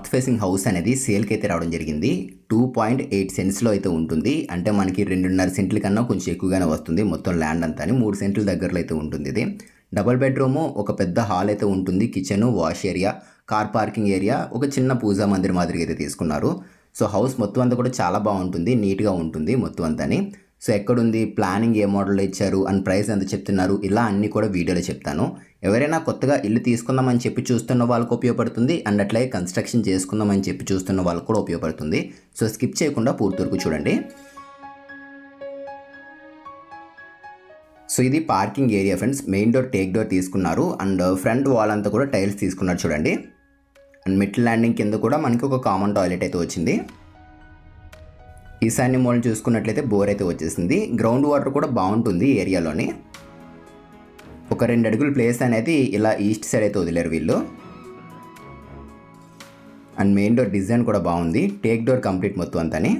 North facing house అనేది సేల్కి అయితే రావడం జరిగింది. టూ పాయింట్ ఎయిట్ సెంట్స్లో అయితే ఉంటుంది. అంటే మనకి రెండున్నర సెంట్ల కన్నా కొంచెం ఎక్కువగానే వస్తుంది. మొత్తం ల్యాండ్ అంతా అని మూడు సెంట్ల దగ్గరలో అయితే ఉంటుంది ఇది. డబుల్ బెడ్రూము ఒక పెద్ద హాల్ అయితే ఉంటుంది. Kitchen wash area car parking area ఒక చిన్న పూజా మందిర్ మాదిరిగా అయితే తీసుకున్నారు. సో హౌస్ మొత్తం అంతా కూడా చాలా బాగుంటుంది. నీట్గా ఉంటుంది మొత్తం అంతాని సో ఎక్కడుంది? ప్లానింగ్ ఏ మోడల్లో ఇచ్చారు? అండ్ ప్రైస్ ఎంత చెప్తున్నారు? ఇలా అన్నీ కూడా వీడియోలో చెప్తాను. ఎవరైనా కొత్తగా ఇల్లు తీసుకుందామని చెప్పి చూస్తున్న వాళ్ళకు ఉపయోగపడుతుంది. అండ్ అట్లాగే కన్స్ట్రక్షన్ చేసుకుందామని చెప్పి చూస్తున్న వాళ్ళకు కూడా ఉపయోగపడుతుంది. సో స్కిప్ చేయకుండా పూర్తి వరకు చూడండి. సో ఇది parking area friends. Main door teak door తీసుకున్నారు. అండ్ ఫ్రంట్ వాల్ అంతా కూడా టైల్స్ తీసుకున్నారు చూడండి. అండ్ మిడ్ ల్యాండింగ్ కింద కూడా మనకి ఒక కామన్ టాయిలెట్ అయితే వచ్చింది. ఈశాన్య మూలం చూసుకున్నట్లయితే బోర్ అయితే వచ్చేసింది. గ్రౌండ్ వాటర్ కూడా బాగుంటుంది ఏరియాలోని. ఒక రెండు అడుగుల ప్లేస్ అనేది ఇలా ఈస్ట్ సైడ్ అయితే వదిలేరు వీళ్ళు. అండ్ మెయిన్ డోర్ డిజైన్ కూడా బాగుంది. టేక్ డోర్ కంప్లీట్ మొత్తం అంతని.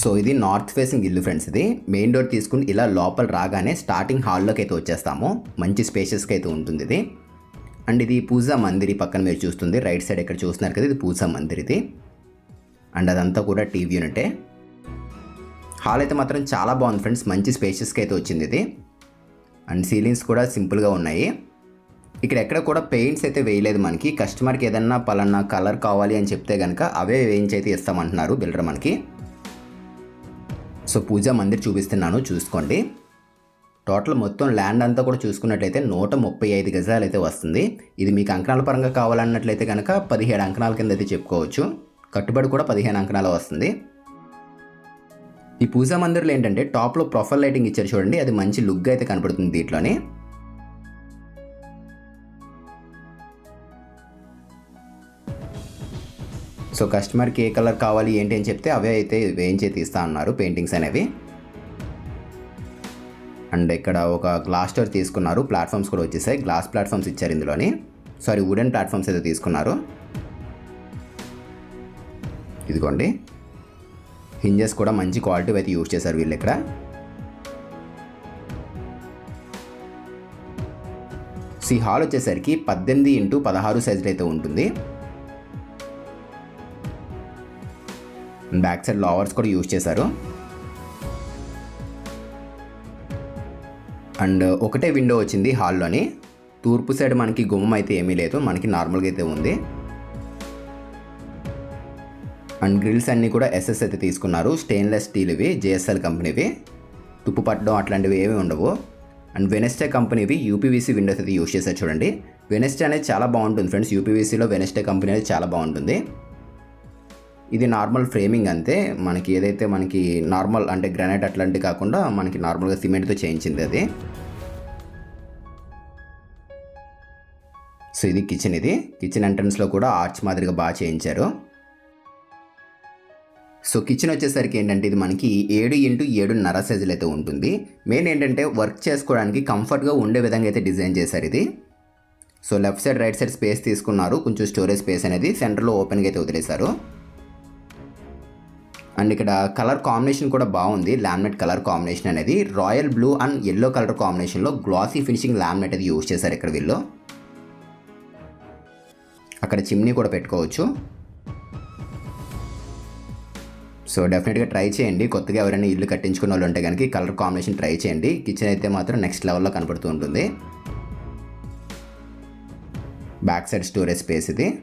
సో ఇది నార్త్ ఫేసింగ్ ఇల్లు ఫ్రెండ్స్ ఇది. మెయిన్ డోర్ తీసుకుని ఇలా లోపల రాగానే స్టార్టింగ్ హాల్లోకి అయితే వచ్చేస్తాము. మంచి స్పేషస్కి అయితే ఉంటుంది ఇది. అండ్ ఇది పూజా మందిర్ పక్కన మీరు చూస్తుంది. రైట్ సైడ్ ఇక్కడ చూస్తున్నారు కదా ఇది పూజా మందిర్ ఇది అండ్ అదంతా కూడా టీవీ యూనిటే. హాల్ అయితే మాత్రం చాలా బాగుంది ఫ్రెండ్స్. మంచి స్పేషియస్గా అయితే వచ్చింది ఇది. అండ్ సీలింగ్స్ కూడా సింపుల్గా ఉన్నాయి. ఇక్కడ ఎక్కడ కూడా పెయింట్స్ అయితే వేయలేదు మనకి. కస్టమర్కి ఏదన్నా పలానా కలర్ కావాలి అని చెప్తే కనుక అవే వేయించి అయితే ఇస్తామంటున్నారు బిల్డర్ మనకి. సో పూజా మందిర్ చూపిస్తున్నాను చూసుకోండి. టోటల్ మొత్తం ల్యాండ్ అంతా కూడా చూసుకున్నట్లయితే నూట ముప్పై ఐదు గజాలు అయితే వస్తుంది. ఇది మీకు అంకణాల పరంగా కావాలన్నట్లయితే కనుక పదిహేడు అంకణాల కింద అయితే చెప్పుకోవచ్చు. కట్టుబడి కూడా పదిహేను అంకణాలు వస్తుంది. ఈ పూజా మందిర్లో ఏంటంటే టాప్లో ప్రొఫైల్ లైటింగ్ ఇచ్చారు చూడండి. అది మంచి లుక్ అయితే కనపడుతుంది దీంట్లోని. సో కస్టమర్కి ఏ కలర్ కావాలి ఏంటి అని చెప్తే అవే అయితే వేయించే తీస్తా అన్నారు. పెయింటింగ్స్ అనేవి. అండ్ ఇక్కడ ఒక గ్లాస్ డోర్ తీసుకున్నారు. ప్లాట్ఫామ్స్ కూడా వచ్చేసాయి. గ్లాస్ ప్లాట్ఫామ్స్ ఇచ్చారు ఇందులోని. సారీ వుడెన్ ప్లాట్ఫామ్స్ అయితే తీసుకున్నారు. ఇదిగోండి. హింజెస్ కూడా మంచి క్వాలిటీ అయితే యూజ్ చేశారు వీళ్ళు ఇక్కడ. సి హాల్ వచ్చేసరికి పద్దెనిమిది ఇంటూ పదహారు సైజులు అయితే ఉంటుంది. బ్యాక్ సైడ్ లావర్స్ కూడా యూజ్ చేశారు. అండ్ ఒకటే విండో వచ్చింది హాల్లోని. తూర్పు సైడ్ మనకి గుమ్మం అయితే ఏమీ లేదు. మనకి నార్మల్గా అయితే ఉంది. అండ్ గ్రిల్స్ అన్నీ కూడా ఎస్ఎస్ అయితే తీసుకున్నారు. స్టెయిన్లెస్ స్టీల్ ఇవి జేఎస్ఎల్ కంపెనీవి. తుప్పు పట్టడం అట్లాంటివి ఏమీ ఉండవు. అండ్ వెనెస్టే కంపెనీవి యూపీవీసీ విండోస్ అయితే యూజ్ చేశారు చూడండి. వెనెస్టే అనేది చాలా బాగుంటుంది ఫ్రెండ్స్. యూపీవీసీలో వెనెస్టే కంపెనీ అనేది చాలా బాగుంటుంది. ఇది నార్మల్ ఫ్రేమింగ్ అంతే. మనకి ఏదైతే మనకి నార్మల్ అంటే గ్రానైట్ అట్లాంటివి కాకుండా మనకి నార్మల్గా సిమెంట్తో చేయించింది అది. సో ఇది కిచెన్ ఇది. కిచెన్ ఎంట్రన్స్లో కూడా ఆర్చ్ మాదిరిగా బాగా చేయించారు. సో కిచెన్ వచ్చేసరికి ఏంటంటే ఇది మనకి ఏడు ఇంటూ ఏడున్నర సైజులు అయితే ఉంటుంది. మెయిన్ ఏంటంటే వర్క్ చేసుకోవడానికి కంఫర్ట్గా ఉండే విధంగా అయితే డిజైన్ చేశారు ఇది. So left side right side space తీసుకున్నారు. కొంచెం స్టోరేజ్ స్పేస్ అనేది. సెంటర్లో ఓపెన్గా అయితే వదిలేశారు. అండ్ ఇక్కడ కలర్ కాంబినేషన్ కూడా బాగుంది. లామినేట్ కలర్ కాంబినేషన్ అనేది. Royal blue and yellow colour కాంబినేషన్లో గ్లాసీ ఫినిషింగ్ లామినేట్ అది యూజ్ చేశారు ఇక్కడ వీళ్ళు. అక్కడ చిమ్నీ కూడా పెట్టుకోవచ్చు. సో డెఫినెట్గా ట్రై చేయండి. కొత్తగా ఎవరైనా ఇల్లు కట్టించుకున్న వాళ్ళు ఉంటే కనుక కలర్ కాంబినేషన్ ట్రై చేయండి. కిచెన్ అయితే మాత్రం నెక్స్ట్ లెవెల్లో కనపడుతూ ఉంటుంది. బ్యాక్ సైడ్ స్టోరేజ్ స్పేస్ ఇది.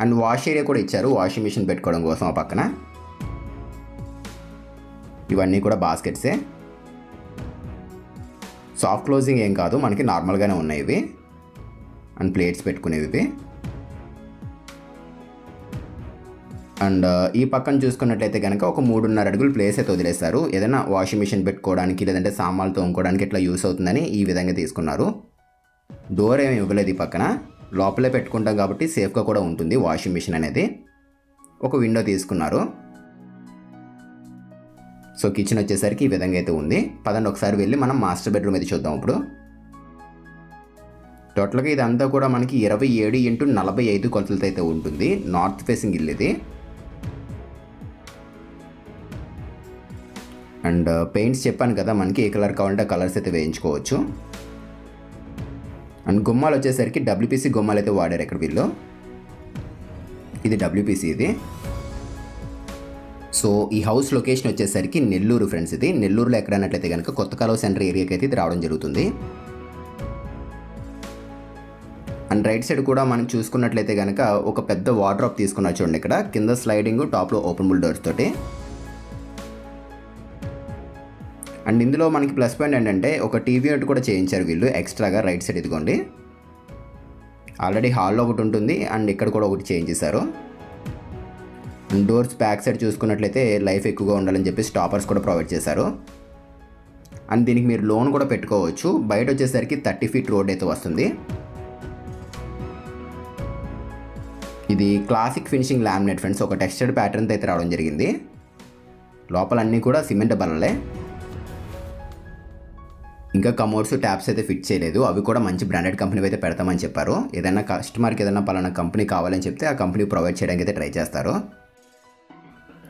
అండ్ వాష్ ఏరియా కూడా ఇచ్చారు. వాషింగ్ మిషన్ పెట్టుకోవడం కోసం ఆ పక్కన. ఇవన్నీ కూడా బాస్కెట్సే. సాఫ్ట్ క్లోజింగ్ ఏం కాదు మనకి నార్మల్గానే ఉన్నాయి ఇవి. అండ్ ప్లేట్స్ పెట్టుకునేవి ఇవి. అండ్ ఈ పక్కన చూసుకున్నట్లయితే కనుక ఒక మూడున్నర అడుగులు ప్లేస్ అయితే వదిలేస్తారు ఏదైనా వాషింగ్ మిషన్ పెట్టుకోవడానికి లేదంటే సామాన్లు తోముకోవడానికి ఇట్లా యూస్ అవుతుందని ఈ విధంగా తీసుకున్నారు. డోర్ ఏమి ఇవ్వలేదు ఈ పక్కన. లోపలే పెట్టుకుంటాం కాబట్టి సేఫ్గా కూడా ఉంటుంది వాషింగ్ మిషన్ అనేది. ఒక విండో తీసుకున్నారు. సో కిచెన్ వచ్చేసరికి ఈ విధంగా అయితే ఉంది. పదండి ఒకసారి వెళ్ళి మనం మాస్టర్ బెడ్రూమ్ అయితే చూద్దాం ఇప్పుడు. టోటల్గా ఇదంతా కూడా మనకి ఇరవై ఏడు ఇంటూ నలభై ఐదు కొలతలతో అయితే ఉంటుంది. నార్త్ ఫేసింగ్ ఇల్లు ఇది. అండ్ పెయింట్స్ uh, చెప్పాను కదా మనకి ఏ కలర్ కావాలంటే కలర్స్ అయితే వేయించుకోవచ్చు. అండ్ గుమ్మాలు వచ్చేసరికి డబ్ల్యూపీసీ గుమ్మాలు అయితే వాడారు ఇక్కడ వీళ్ళు. ఇది డబ్ల్యూపీసీ ఇది. సో ఈ హౌస్ లొకేషన్ వచ్చేసరికి నెల్లూరు ఫ్రెండ్స్ ఇది. నెల్లూరులో ఎక్కడన్నట్లయితే కనుక కొత్త కాలువ సెంటర్ ఏరియాకి అయితే ఇది రావడం జరుగుతుంది. అండ్ రైట్ సైడ్ కూడా మనం చూసుకున్నట్లయితే కనుక ఒక పెద్ద వార్డ్రాప్ తీసుకున్నా చూడండి ఇక్కడ. కింద స్లైడింగ్ టాప్లో ఓపెన్ బుల్ డోర్స్ తోటి. అండ్ ఇందులో మనకి ప్లస్ పాయింట్ ఏంటంటే ఒక టీవీ ఒకటి కూడా చేయించారు వీళ్ళు ఎక్స్ట్రాగా రైట్ సైడ్ ఇదిగోండి. ఆల్రెడీ హాల్లో ఒకటి ఉంటుంది అండ్ ఇక్కడ కూడా ఒకటి చేయించేశారు. చేశారు డోర్స్ బ్యాక్ సైడ్ చూసుకున్నట్లయితే లైఫ్ ఎక్కువగా ఉండాలని చెప్పి స్టాపర్స్ కూడా ప్రొవైడ్ చేశారు. అండ్ దీనికి మీరు లోన్ కూడా పెట్టుకోవచ్చు. బయట వచ్చేసరికి థర్టీ ఫీట్ రోడ్ అయితే వస్తుంది. ఇది క్లాసిక్ ఫినిషింగ్ లామినేట్ ఫ్రెండ్స్. ఒక టెక్స్చర్డ్ ప్యాటర్న్తో అయితే రావడం జరిగింది. లోపల అన్నీ కూడా సిమెంట్ బల్లలే. ఇంకా కమోడ్స్ ట్యాప్స్ అయితే ఫిట్ చేయలేదు. అవి కూడా మంచి బ్రాండెడ్ కంపెనీ అయితే పెడతామని చెప్పారు. ఏదైనా కస్టమర్కి ఏదైనా పలానా కంపెనీ కావాలని చెప్తే ఆ కంపెనీ ప్రొవైడ్ చేయడానికి అయితే ట్రై చేస్తారు.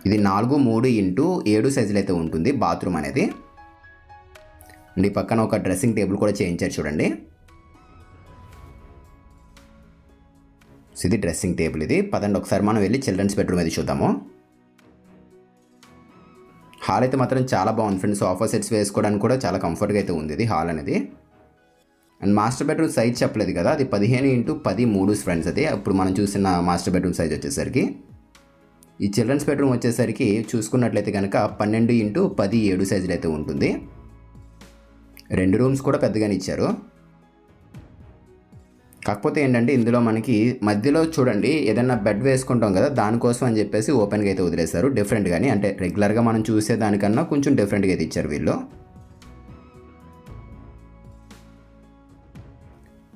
ఇది నాలుగు మూడు ఇంటూ ఏడు సైజులు అయితే ఉంటుంది బాత్రూమ్ అనేది. అండ్ ఈ పక్కన ఒక డ్రెస్సింగ్ టేబుల్ కూడా చేయించారు చూడండి. సో ఇది డ్రెస్సింగ్ టేబుల్ ఇది. పదండి ఒకసారి మనం వెళ్ళి చిల్డ్రన్స్ బెడ్రూమ్ అది చూద్దాము. హాల్ అయితే మాత్రం చాలా బాగుంది ఫ్రెండ్స్. సోఫా సెట్స్ వేసుకోవడానికి కూడా చాలా కంఫర్ట్గా అయితే ఉంది ఇది హాల్ అనేది. అండ్ మాస్టర్ బెడ్రూమ్ సైజ్ చెప్పలేదు కదా. అది పదిహేను ఇంటూ పది మూడు ఫ్రెండ్స్ అది. అప్పుడు మనం చూసిన మాస్టర్ బెడ్రూమ్ సైజ్ వచ్చేసరికి. ఈ చిల్డ్రన్స్ బెడ్రూమ్ వచ్చేసరికి చూసుకున్నట్లయితే కనుక పన్నెండు ఇంటూ పది ఏడు సైజులు అయితే ఉంటుంది. రెండు రూమ్స్ కూడా పెద్దగానే ఇచ్చారు. కాకపోతే ఏంటంటే ఇందులో మనకి మధ్యలో చూడండి ఏదైనా బెడ్ వేసుకుంటాం కదా దానికోసం అని చెప్పేసి ఓపెన్గా అయితే వదిలేశారు. డిఫరెంట్గాని అంటే రెగ్యులర్గా మనం చూసే దానికన్నా కొంచెం డిఫరెంట్గా అయితే ఇచ్చారు వీళ్ళు.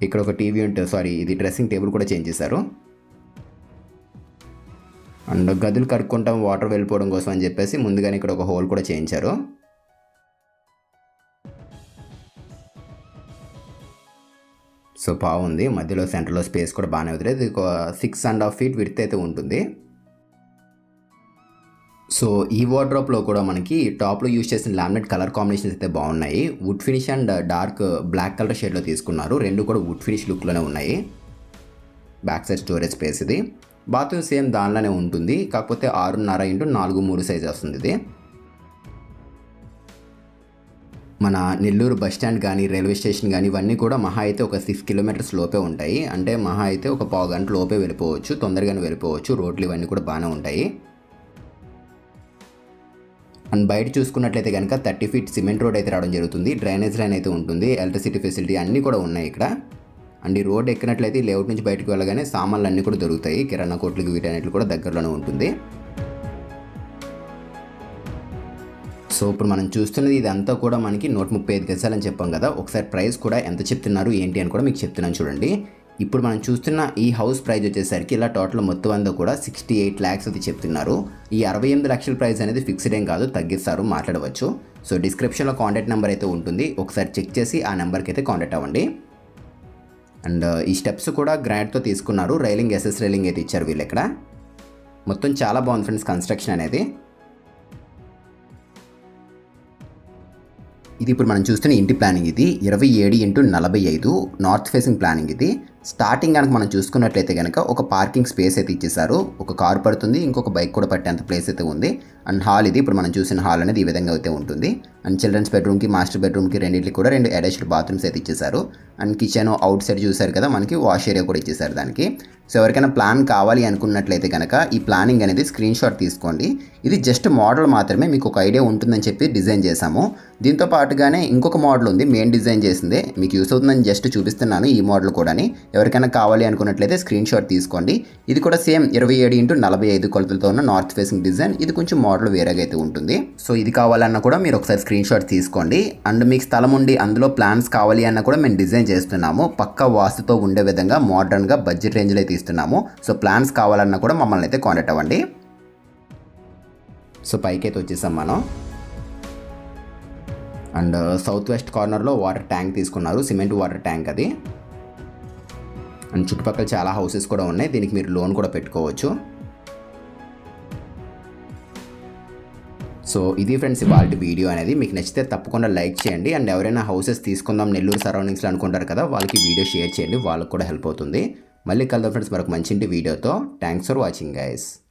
ఇక్కడ ఒక టీవీ ఉంటే సారీ ఇది డ్రెస్సింగ్ టేబుల్ కూడా చేంజ్ చేశారు. అండ్ గదులు కడుక్కుంటాం వాటర్ వెళ్ళిపోవడం కోసం అని చెప్పేసి ముందుగానే ఇక్కడ ఒక హోల్ కూడా చేయించారు. సో బాగుంది మధ్యలో సెంటర్లో స్పేస్ కూడా బాగానే వదిలేదు. ఇది ఒక six and half feet width అయితే ఉంటుంది. సో ఈ వార్డ్రాప్లో కూడా మనకి టాప్లో యూజ్ చేసిన లామినేట్ కలర్ కాంబినేషన్స్ అయితే బాగున్నాయి. Wood finish and dark black colour షేడ్లో తీసుకున్నారు. రెండు కూడా వుడ్ ఫినిష్ లుక్లోనే ఉన్నాయి. బ్యాక్ సైడ్ స్టోరేజ్ స్పేస్ ఇది. బాత్రూమ్ సేమ్ దానిలోనే ఉంటుంది. కాకపోతే ఆరున్నర ఇంటూ నాలుగు మూడు సైజ్ వస్తుంది ఇది. మన నెల్లూరు బస్ స్టాండ్ కానీ రైల్వే స్టేషన్ కానీ ఇవన్నీ కూడా మహా అయితే ఒక సిక్స్ కిలోమీటర్స్ లోపే ఉంటాయి. అంటే మహా అయితే ఒక పావు గంట లోపే వెళ్ళిపోవచ్చు. తొందరగానే వెళ్ళిపోవచ్చు. రోడ్లు ఇవన్నీ కూడా బాగానే ఉంటాయి. అండ్ బయట చూసుకున్నట్లయితే కనుక థర్టీ ఫీట్ సిమెంట్ రోడ్ అయితే రావడం జరుగుతుంది. డ్రైనేజ్ లైన్ అయితే ఉంటుంది. ఎలక్ట్రిసిటీ ఫెసిలిటీ అన్నీ కూడా ఉన్నాయి ఇక్కడ. అండ్ ఈ రోడ్ ఎక్కినట్లయితే లేఅవుట్ నుంచి బయటకు వెళ్ళగానే సామాన్లు అన్నీ కూడా దొరుకుతాయి. కిరాణా కోట్లకి వీటన్నిటి కూడా దగ్గరలోనే ఉంటుంది. సో ఇప్పుడు మనం చూస్తున్నది ఇదంతా కూడా మనకి నూట ముప్పై ఐదు గజాలని చెప్పాం కదా. ఒకసారి ప్రైస్ కూడా ఎంత చెప్తున్నారు ఏంటి అని కూడా మీకు చెప్తున్నాను చూడండి. ఇప్పుడు మనం చూస్తున్న ఈ హౌస్ ప్రైస్ వచ్చేసరికి ఇలా టోటల్ మొత్తం అంతా కూడా సిక్స్టీ ఎయిట్ ల్యాక్స్ అయితే చెప్తున్నారు. ఈ అరవై ఎనిమిది లక్షల ప్రైస్ అనేది ఫిక్స్డ్ ఏం కాదు తగ్గిస్తారు మాట్లాడవచ్చు. సో డిస్క్రిప్షన్లో కాంటాక్ట్ నెంబర్ అయితే ఉంటుంది. ఒకసారి చెక్ చేసి ఆ నెంబర్కి అయితే కాంటాక్ట్ అవ్వండి. అండ్ ఈ స్టెప్స్ కూడా గ్రాండ్తో తీసుకున్నారు. రైలింగ్ ఎస్ఎస్ రైలింగ్ అయితే ఇచ్చారు వీళ్ళు ఇక్కడ. మొత్తం చాలా బాగుంది ఫ్రెండ్స్ కన్స్ట్రక్షన్ అనేది. ఇది ఇప్పుడు మనం చూస్తున్న ఇంటి ప్లానింగ్ ఇది. ఇరవై ఏడు ఇంటూ నలభై ఐదు నార్త్ ఫేసింగ్ ప్లానింగ్ ఇది. స్టార్టింగ్ కనుక మనం చూసుకున్నట్లయితే కనుక ఒక పార్కింగ్ స్పేస్ అయితే ఇచ్చేసారు ఒక కార్ పడుతుంది ఇంకొక బైక్ కూడా పట్టేంత ప్లేస్ అయితే ఉంది. అండ్ హాల్ ఇది ఇప్పుడు మనం చూసిన హాల్ అనేది ఈ విధంగా అయితే ఉంటుంది. అండ్ చిల్డ్రన్స్ బెడ్రూమ్కి మాస్టర్ బెడ్రూమ్కి రెండింటికి కూడా రెండు అటాచ్డ్ బాత్రూమ్స్ అయితే ఇచ్చేసారు అండ్ కిచెన్ అవుట్ సైడ్ చూసారు కదా మనకి వాష్ ఏరియా కూడా ఇచ్చేసారు దానికి. సో ఎవరికైనా ప్లాన్ కావాలి అనుకున్నట్లయితే కనుక ఈ ప్లానింగ్ అనేది స్క్రీన్ షాట్ తీసుకోండి. ఇది జస్ట్ మోడల్ మాత్రమే మీకు ఒక ఐడియా ఉంటుందని చెప్పి డిజైన్ చేశాము. దీంతో పాటుగానే ఇంకొక మోడల్ ఉంది మెయిన్ డిజైన్ చేసిందే. మీకు యూస్ అవుతుందని జస్ట్ చూపిస్తున్నాను ఈ మోడల్ కూడాని. ఎవరికైనా కావాలి అనుకున్నట్లయితే స్క్రీన్ షాట్ తీసుకోండి. ఇది కూడా సేమ్ ఇరవై ఏడు ఇంటూ నలభై ఐదు కొలతలతో ఉన్న నార్త్ ఫేసింగ్ డిజైన్ ఇది కొంచెం మోడల్ వేరేగా అయితే ఉంటుంది. సో ఇది కావాలన్నా కూడా మీరు ఒకసారి స్క్రీన్ షాట్ తీసుకోండి. అండ్ మీకు స్థలం ఉండి అందులో ప్లాన్స్ కావాలి అన్న కూడా మేము డిజైన్ చేస్తున్నాము. పక్క వాస్తుతో ఉండే విధంగా మోడర్న్గా బడ్జెట్ రేంజ్లో అయితే ఇస్తున్నాము. సో ప్లాన్స్ కావాలన్నా కూడా మమ్మల్ని అయితే కాంటాక్ట్ అవ్వండి. సో పైకి అయితే వచ్చేసాం మనం. అండ్ సౌత్ వెస్ట్ కార్నర్లో వాటర్ ట్యాంక్ తీసుకున్నారు. సిమెంట్ వాటర్ ట్యాంక్ అది. అండ్ చుట్టుపక్కల చాలా హౌసెస్ కూడా ఉన్నాయి. దీనికి మీరు లోన్ కూడా పెట్టుకోవచ్చు. సో ఇది ఫ్రెండ్స్ ఇవాళ వీడియో అనేది. మీకు నచ్చితే తప్పకుండా లైక్ చేయండి. అండ్ ఎవరైనా హౌసెస్ తీసుకుందాం నెల్లూరు సరౌండింగ్స్లో అనుకుంటారు కదా వాళ్ళకి వీడియో షేర్ చేయండి. వాళ్ళకి కూడా హెల్ప్ అవుతుంది. మళ్ళీ కలుద్దాం ఫ్రెండ్స్ మరొక మంచి వీడియోతో. Thanks for watching guys